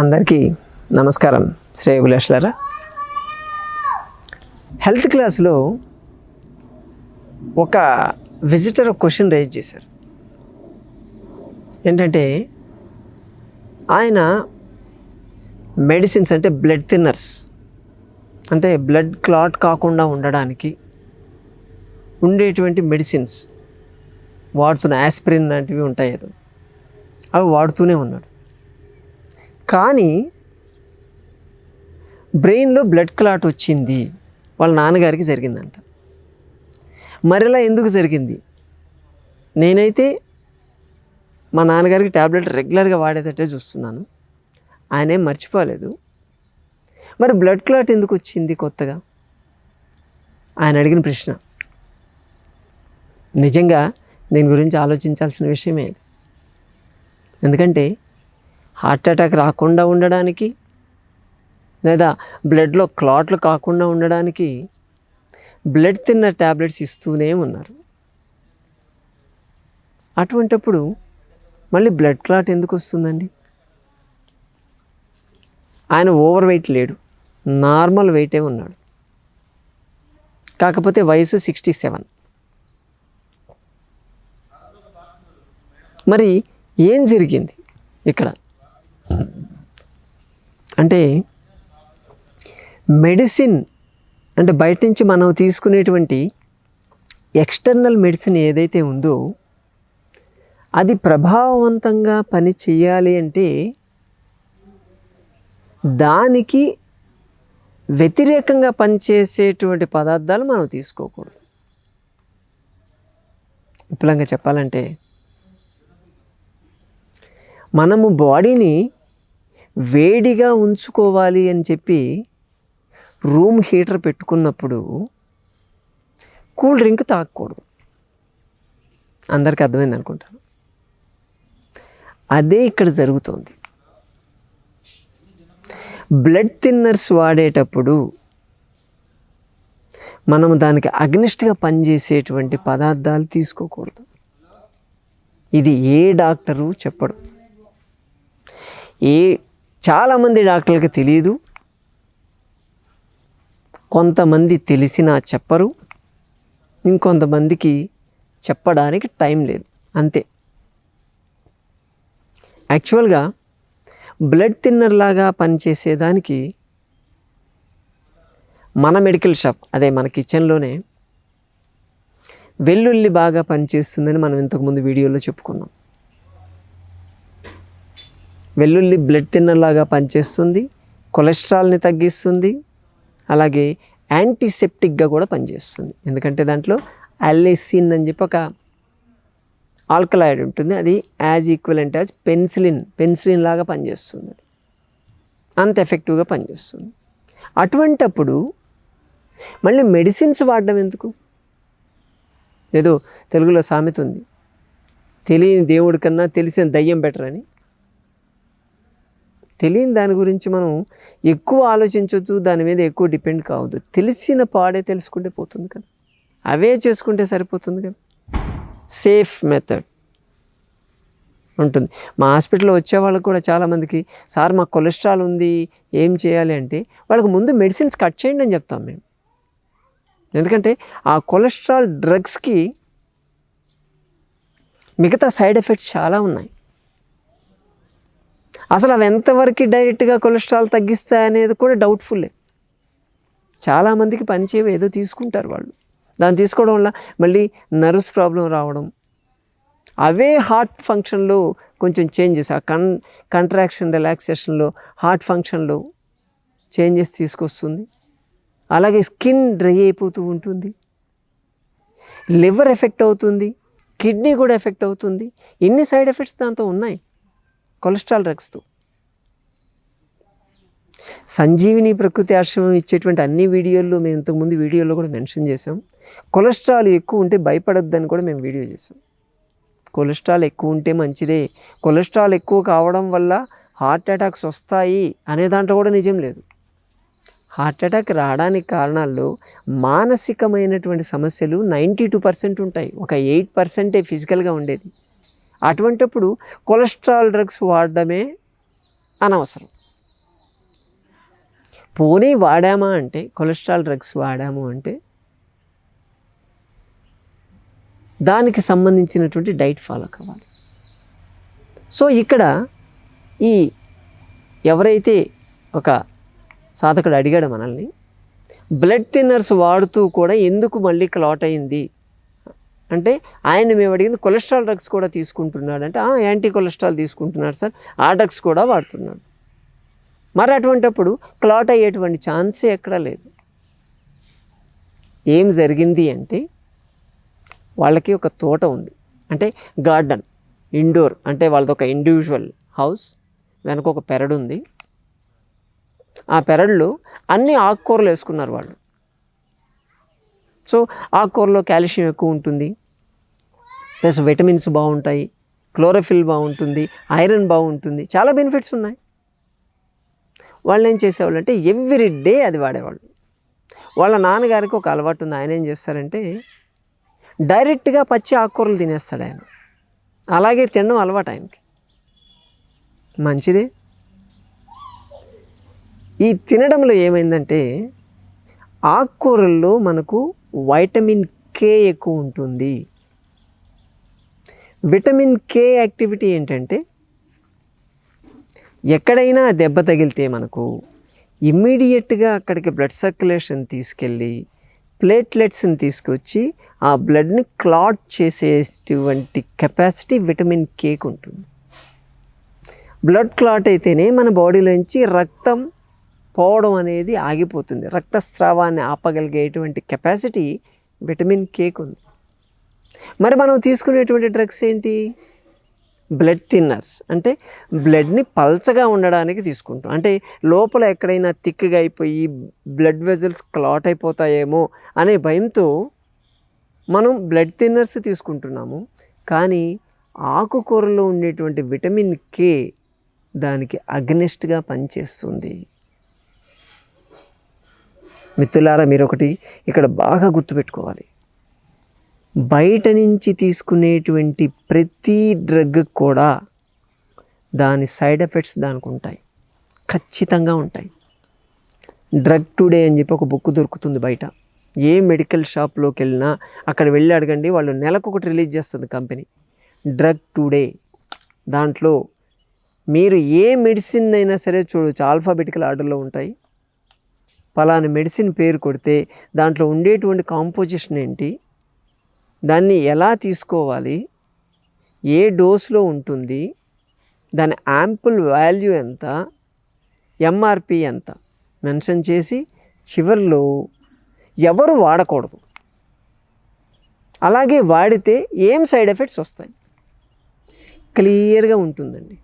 అందరికీ నమస్కారం శ్రేయభిలాషులారా. హెల్త్ క్లాస్లో ఒక విజిటర్ క్వశ్చన్ రైజ్ చేశారు. ఏంటంటే ఆయన మెడిసిన్స్ అంటే బ్లడ్ థిన్నర్స్ అంటే బ్లడ్ క్లాట్ కాకుండా ఉండడానికి ఉండేటువంటి మెడిసిన్స్ వాడుతున్న యాస్పిరిన్ లాంటివి ఉంటాయి అవి వాడుతూనే ఉన్నాడు. కానీ బ్రెయిన్లో బ్లడ్ క్లాట్ వచ్చింది. వాళ్ళ నాన్నగారికి జరిగిందంట. మరిలా ఎందుకు జరిగింది? నేనైతే మా నాన్నగారికి ట్యాబ్లెట్ రెగ్యులర్గా వాడేటట్టే చూస్తున్నాను. ఆయనే మర్చిపోలేదు. మరి బ్లడ్ క్లాట్ ఎందుకు వచ్చింది కొత్తగా? ఆయన అడిగిన ప్రశ్న. నిజంగా దీని గురించి ఆలోచించాల్సిన విషయమే ఎందుకంటే హార్ట్ అటాక్ రాకుండా ఉండడానికి లేదా బ్లడ్లో క్లాట్లు కాకుండా ఉండడానికి బ్లడ్ తిన్న ట్యాబ్లెట్స్ ఇస్తూనే ఉన్నారు. అటువంటప్పుడు మళ్ళీ బ్లడ్ క్లాట్ ఎందుకు వస్తుందండి? ఆయన ఓవర్ వెయిట్ లేడు నార్మల్ వెయిటే ఉన్నాడు. కాకపోతే వయసు సిక్స్టీ సెవెన్. మరి ఏం జరిగింది ఇక్కడ? అంటే మెడిసిన్ అంటే బయట నుంచి మనం తీసుకునేటువంటి ఎక్స్టర్నల్ మెడిసిన్ ఏదైతే ఉందో అది ప్రభావవంతంగా పని చేయాలి అంటే దానికి వ్యతిరేకంగా పనిచేసేటువంటి పదార్థాలు మనం తీసుకోకూడదు. విపులంగా చెప్పాలంటే మనము బాడీని వేడిగా ఉంచుకోవాలి అని చెప్పి రూమ్ హీటర్ పెట్టుకున్నప్పుడు కూల్ డ్రింక్ తాగకూడదు. అందరికీ అర్థమైంది అనుకుంటాను. అదే ఇక్కడ జరుగుతోంది. బ్లడ్ థిన్నర్స్ వాడేటప్పుడు మనం దానికి అగ్నిస్ట్గా పనిచేసేటువంటి పదార్థాలు తీసుకోకూడదు. ఇది ఏ డాక్టరు చెప్పడు. ఏ చాలామంది డాక్టర్లకు తెలియదు. కొంతమంది తెలిసినా చెప్పరు. ఇంకొంతమందికి చెప్పడానికి టైం లేదు. అంతే. యాక్చువల్గా బ్లడ్ థిన్నర్ లాగా పనిచేసేదానికి మన మెడికల్ షాప్ అదే మన కిచెన్లోనే వెల్లుల్లి బాగా పనిచేస్తుందని మనం ఇంతకుముందు వీడియోలో చెప్పుకున్నాం. వెల్లుల్లి బ్లడ్ తిన్నలాగా పనిచేస్తుంది కొలెస్ట్రాల్ని తగ్గిస్తుంది అలాగే యాంటీసెప్టిక్గా కూడా పనిచేస్తుంది. ఎందుకంటే దాంట్లో అల్లెసిన్ అని చెప్పి ఒక ఆల్కలాయిడ్ ఉంటుంది అది as equivalent as penicillin penicillin లాగా పనిచేస్తుంది అది. అంత ఎఫెక్టివ్గా పనిచేస్తుంది. అటువంటప్పుడు మళ్ళీ మెడిసిన్స్ వాడడం ఎందుకు? ఏదో తెలుగులో సామెత ఉంది తెలియని దేవుడి కన్నా తెలిసిన దయ్యం బెటర్ అని. తెలియని దాని గురించి మనం ఎక్కువ ఆలోచించవద్దు దాని మీద ఎక్కువ డిపెండ్ కావద్దు. తెలిసిన పాడే తెలుసుకుంటే పోతుంది కదా. అవే చేసుకుంటే సరిపోతుంది కదా. సేఫ్ మెథడ్ ఉంటుంది. మా హాస్పిటల్లో వచ్చే వాళ్ళకి కూడా చాలామందికి సార్ మాకు కొలెస్ట్రాల్ ఉంది ఏం చేయాలి? అంటే వాళ్ళకి ముందు మెడిసిన్స్ కట్ చేయండి అని చెప్తాం మేము. ఎందుకంటే ఆ కొలెస్ట్రాల్ డ్రగ్స్కి మిగతా సైడ్ ఎఫెక్ట్స్ చాలా ఉన్నాయి. అసలు అవి ఎంతవరకు డైరెక్ట్గా కొలెస్ట్రాల్ తగ్గిస్తాయనేది కూడా డౌట్ఫుల్లే చాలామందికి పనిచేవి ఏదో తీసుకుంటారు వాళ్ళు. దాన్ని తీసుకోవడం వల్ల మళ్ళీ నర్వ్స్ ప్రాబ్లం రావడం. అవే హార్ట్ ఫంక్షన్లో కొంచెం చేంజెస్ ఆ కన్ కంట్రాక్షన్ రిలాక్సేషన్లో హార్ట్ ఫంక్షన్లో చేంజెస్ తీసుకొస్తుంది. అలాగే స్కిన్ డ్రై అయిపోతూ ఉంటుంది. లివర్ ఎఫెక్ట్ అవుతుంది. కిడ్నీ కూడా ఎఫెక్ట్ అవుతుంది. ఎన్ని సైడ్ ఎఫెక్ట్స్ దాంతో ఉన్నాయి. కొలెస్ట్రాల్ డ్రగ్స్తో సంజీవిని ప్రకృతి ఆశ్రమం ఇచ్చేటువంటి అన్ని వీడియోల్లో మేము ఇంతకుముందు వీడియోలో కూడా మెన్షన్ చేసాం కొలెస్ట్రాల్ ఎక్కువ ఉంటే భయపడొద్దని కూడా మేము వీడియో చేసాం కొలెస్ట్రాల్ ఎక్కువ ఉంటే మంచిదే. కొలెస్ట్రాల్ ఎక్కువ కావడం వల్ల హార్ట్ అటాక్స్ వస్తాయి అనే దాంట్లో కూడా నిజం లేదు. హార్ట్ అటాక్ రావడానికి కారణాల్లో మానసికమైనటువంటి సమస్యలు నైంటీ టూ పర్సెంట్ ఉంటాయి. ఒక ఎయిట్ పర్సెంటే ఫిజికల్గా ఉండేది. అటువంటప్పుడు కొలెస్ట్రాల్ డ్రగ్స్ వాడడమే అనవసరం. పోనీ వాడామా అంటే కొలెస్ట్రాల్ డ్రగ్స్ వాడాము అంటే దానికి సంబంధించినటువంటి డైట్ ఫాలో కావాలి. సో ఇక్కడ ఈ ఎవరైతే ఒక సాధకుడు అడిగాడు మనల్ని బ్లడ్ థిన్నర్స్ వాడుతూ కూడా ఎందుకు మళ్ళీ క్లాట్ అయింది? అంటే ఆయన మేము అడిగింది కొలెస్ట్రాల్ డ్రగ్స్ కూడా తీసుకుంటున్నాడు. అంటే యాంటీ కొలెస్ట్రాల్ తీసుకుంటున్నాడు సార్ ఆ డ్రగ్స్ కూడా వాడుతున్నాడు. మరి అటువంటప్పుడు క్లాట్ అయ్యేటువంటి ఛాన్సే ఎక్కడా లేదు. ఏం జరిగింది అంటే వాళ్ళకి ఒక తోట ఉంది. అంటే గార్డెన్ ఇండోర్ అంటే వాళ్ళది ఒక ఇండివిజువల్ హౌస్ వెనక ఒక పెరడు ఉంది. ఆ పెరడులో అన్ని ఆకుకూరలు వేసుకున్నారు వాళ్ళు. సో ఆకుకూరలో కాల్షియం ఎక్కువ ఉంటుంది. ప్లస్ విటమిన్స్ బాగుంటాయి. క్లోరోఫిల్ బాగుంటుంది. ఐరన్ బాగుంటుంది. చాలా బెనిఫిట్స్ ఉన్నాయి. వాళ్ళు ఏం చేసేవాళ్ళు అంటే ఎవ్రీ డే అది వాడేవాళ్ళు. వాళ్ళ నాన్నగారికి ఒక అలవాటు ఉంది. ఆయన ఏం చేస్తారంటే డైరెక్ట్గా పచ్చి ఆకుకూరలు తినేస్తాడు ఆయన. అలాగే తినడం అలవాటు ఆయనకి. మంచిదే. ఈ తినడంలో ఏమైందంటే ఆకుకూరల్లో మనకు వైటమిన్ కే ఎక్కువ ఉంటుంది. విటమిన్ కే యాక్టివిటీ ఏంటంటే ఎక్కడైనా దెబ్బ తగిలితే మనకు ఇమ్మీడియట్గా అక్కడికి బ్లడ్ సర్క్యులేషన్ తీసుకెళ్ళి ప్లేట్లెట్స్ని తీసుకొచ్చి ఆ బ్లడ్ని క్లాట్ చేసేటువంటి కెపాసిటీ విటమిన్ కేకు ఉంటుంది బ్లడ్ క్లాట్ అయితేనే మన బాడీలోంచి రక్తం పోవడం అనేది ఆగిపోతుంది. రక్తస్రావాన్ని ఆపగలిగేటువంటి కెపాసిటీ విటమిన్ కేకు ఉంది మరి మనం తీసుకునేటువంటి డ్రగ్స్ ఏంటి? బ్లడ్ థిన్నర్స్ అంటే బ్లడ్ని పల్చగా ఉండడానికి తీసుకుంటాం. అంటే లోపల ఎక్కడైనా థిక్గా అయిపోయి బ్లడ్ వెజల్స్ క్లాట్ అయిపోతాయేమో అనే భయంతో మనం బ్లడ్ థిన్నర్స్ తీసుకుంటున్నాము. కానీ ఆకుకూరలో ఉండేటువంటి విటమిన్ కే దానికి అగ్నెస్ట్గా పనిచేస్తుంది. మిత్రులారా మీరు ఒకటి ఇక్కడ బాగా గుర్తుపెట్టుకోవాలి. బయట నుంచి తీసుకునేటువంటి ప్రతి డ్రగ్ కూడా దాని సైడ్ ఎఫెక్ట్స్ దానికి ఉంటాయి. ఖచ్చితంగా ఉంటాయి. డ్రగ్ టుడే అని చెప్పి ఒక బుక్ దొరుకుతుంది బయట. ఏ మెడికల్ షాప్లోకి వెళ్ళినా అక్కడ వెళ్ళి అడగండి వాళ్ళు నెలకు ఒకటి రిలీజ్ చేస్తుంది కంపెనీ. Drug today. దాంట్లో మీరు ఏ మెడిసిన్ అయినా సరే చూడవచ్చు ఆల్ఫాబెటికల్ ఆర్డర్లో ఉంటాయి. పలానా మెడిసిన్ పేరు కొడితే దాంట్లో ఉండేటువంటి కాంపోజిషన్ ఏంటి? దాన్ని ఎలా తీసుకోవాలి? ఏ డోస్లో ఉంటుంది? దాని యాంపుల్ వాల్యూ ఎంత? ఎంఆర్పి ఎంత? మెన్షన్ చేసి చివరిలో ఎవరు వాడకూడదు. అలాగే వాడితే ఏం సైడ్ ఎఫెక్ట్స్ వస్తాయి? క్లియర్గా ఉంటుందండి.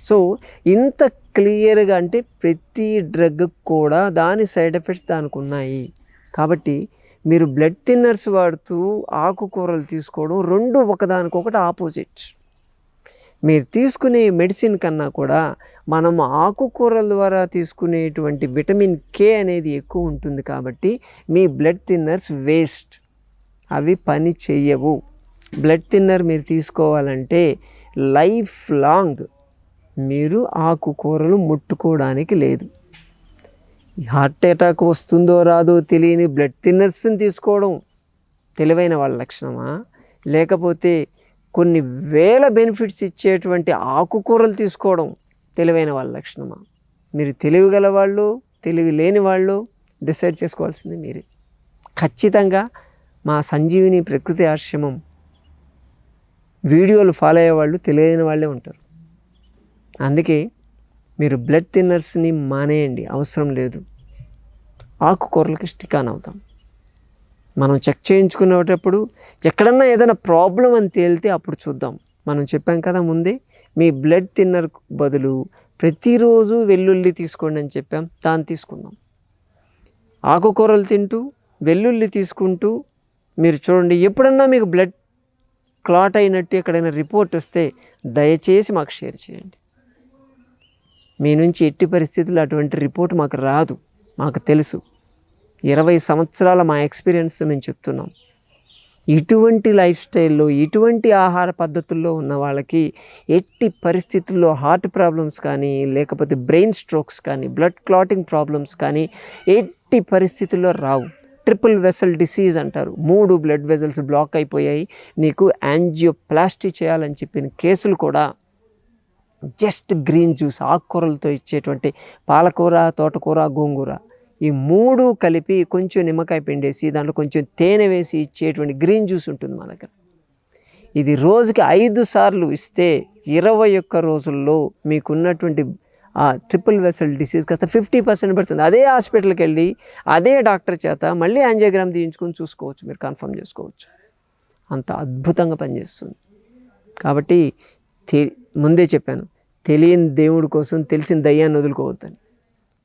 సో ఇంత క్లియర్గా అంటే ప్రతి డ్రగ్ కూడా దాని సైడ్ ఎఫెక్ట్స్ దానికి ఉన్నాయి కాబట్టి మీరు బ్లడ్ థిన్నర్స్ వాడుతూ ఆకుకూరలు తీసుకోవడం రెండు ఒకదానికొకటి ఆపోజిట్ మీరు తీసుకునే మెడిసిన్ కన్నా కూడా మనం ఆకుకూరల ద్వారా తీసుకునేటువంటి విటమిన్ కే అనేది ఎక్కువ ఉంటుంది కాబట్టి మీ బ్లడ్ థిన్నర్స్ వేస్ట్ అవి పని చెయ్యవు. బ్లడ్ థిన్నర్ మీరు తీసుకోవాలంటే లైఫ్ లాంగ్ మీరు ఆకుకూరలు ముట్టుకోవడానికి లేదు. హార్ట్ అటాక్ వస్తుందో రాదో తెలియని బ్లడ్ థిన్నర్స్ని తీసుకోవడం తెలివైన వాళ్ళ లక్షణమా? లేకపోతే కొన్ని వేల బెనిఫిట్స్ ఇచ్చేటువంటి ఆకుకూరలు తీసుకోవడం తెలివైన వాళ్ళ లక్షణమా? మీరు తెలివిగల వాళ్ళు తెలివి లేని వాళ్ళు డిసైడ్ చేసుకోవాల్సింది మీరే. ఖచ్చితంగా మా సంజీవిని ప్రకృతి ఆశ్రమం వీడియోలు ఫాలో అయ్యే వాళ్ళు తెలియని వాళ్ళే ఉంటారు. అందుకే మీరు బ్లడ్ థిన్నర్స్ని మానేయండి. అవసరం లేదు. ఆకుకూరలకి స్టికాన్ అవుతాం. మనం చెక్ చేయించుకునేటప్పుడు ఎక్కడన్నా ఏదైనా ప్రాబ్లం అని తేలితే అప్పుడు చూద్దాం. మనం చెప్పాం కదా ముందే మీ బ్లడ్ థిన్నర్ బదులు ప్రతిరోజు వెల్లుల్లి తీసుకోండి అని చెప్పాం. దాన్ని తీసుకుందాం. ఆకుకూరలు తింటూ వెల్లుల్లి తీసుకుంటూ మీరు చూడండి ఎప్పుడన్నా మీకు బ్లడ్ క్లాట్ అయినట్టు ఎక్కడైనా రిపోర్ట్ వస్తే దయచేసి మాకు షేర్ చేయండి. మీ నుంచి ఎట్టి పరిస్థితుల్లో అటువంటి రిపోర్ట్ మాకు రాదు. మాకు తెలుసు. ఇరవై సంవత్సరాల మా ఎక్స్పీరియన్స్ మేము చెప్తున్నాం. ఇటువంటి లైఫ్ స్టైల్లో ఇటువంటి ఆహార పద్ధతుల్లో ఉన్న వాళ్ళకి ఎట్టి పరిస్థితుల్లో హార్ట్ ప్రాబ్లమ్స్ కానీ లేకపోతే బ్రెయిన్ స్ట్రోక్స్ కానీ బ్లడ్ క్లాటింగ్ ప్రాబ్లమ్స్ కానీ ఎట్టి పరిస్థితుల్లో రావు. ట్రిపుల్ వెసల్ డిసీజ్ అంటారు. మూడు బ్లడ్ వెజల్స్ బ్లాక్ అయిపోయాయి. నీకు యాంజియోప్లాస్టీ చేయాలని చెప్పిన కేసులు కూడా జస్ట్ గ్రీన్ జ్యూస్ ఆకుకూరలతో ఇచ్చేటువంటి పాలకూర తోటకూర గోంగూర. ఈ మూడు కలిపి కొంచెం నిమ్మకాయ పిండేసి దాంట్లో కొంచెం తేనె వేసి ఇచ్చేటువంటి గ్రీన్ జ్యూస్ ఉంటుంది మా దగ్గర. ఇది రోజుకి ఐదు సార్లు ఇస్తే ఇరవై ఒక్క రోజుల్లో మీకున్నటువంటి ఆ ట్రిపుల్ వెసల్ డిసీజ్ కాస్త ఫిఫ్టీ పర్సెంట్ పడుతుంది. అదే హాస్పిటల్కి వెళ్ళి అదే డాక్టర్ చేత మళ్ళీ యాంజియోగ్రామ్ తీయించుకొని చూసుకోవచ్చు మీరు కన్ఫర్మ్ చేసుకోవచ్చు. అంత అద్భుతంగా పనిచేస్తుంది. కాబట్టి ముందే చెప్పాను తెలియని దేవుడి కోసం తెలిసిన దయ్యాన్ని వదులుకోవద్దని.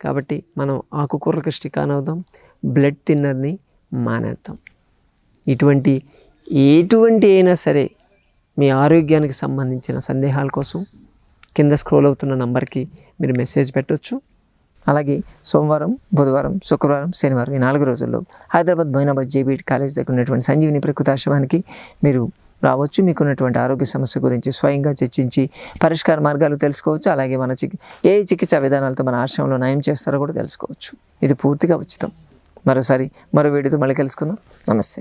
కాబట్టి మనం ఆకుకూరలకు కృష్టి ఆన్ అవుదాం బ్లడ్ థిన్నర్ని మానేద్దాం. ఇటువంటి ఎటువంటి అయినా సరే మీ ఆరోగ్యానికి సంబంధించిన సందేహాల కోసం కింద స్క్రోల్ అవుతున్న నంబర్కి మీరు మెసేజ్ పెట్టవచ్చు అలాగే సోమవారం బుధవారం శుక్రవారం శనివారం ఈ నాలుగు రోజుల్లో హైదరాబాద్ బైనాబాద్ జేబీటీ కాలేజ్ దగ్గర ఉన్నటువంటి సంజీవిని ప్రకృతాశ్రమానికి మీరు రావచ్చు. మీకున్నటువంటి ఆరోగ్య సమస్య గురించి స్వయంగా చర్చించి పరిష్కార మార్గాలు తెలుసుకోవచ్చు. అలాగే మన చికి ఏ చికిత్సా విధానాలతో మన ఆశ్రమంలో నయం చేస్తారో కూడా తెలుసుకోవచ్చు. ఇది పూర్తిగా ఉచితం. మరోసారి మరో వీడియోతో మళ్ళీ కలుసుకుందాం. నమస్తే.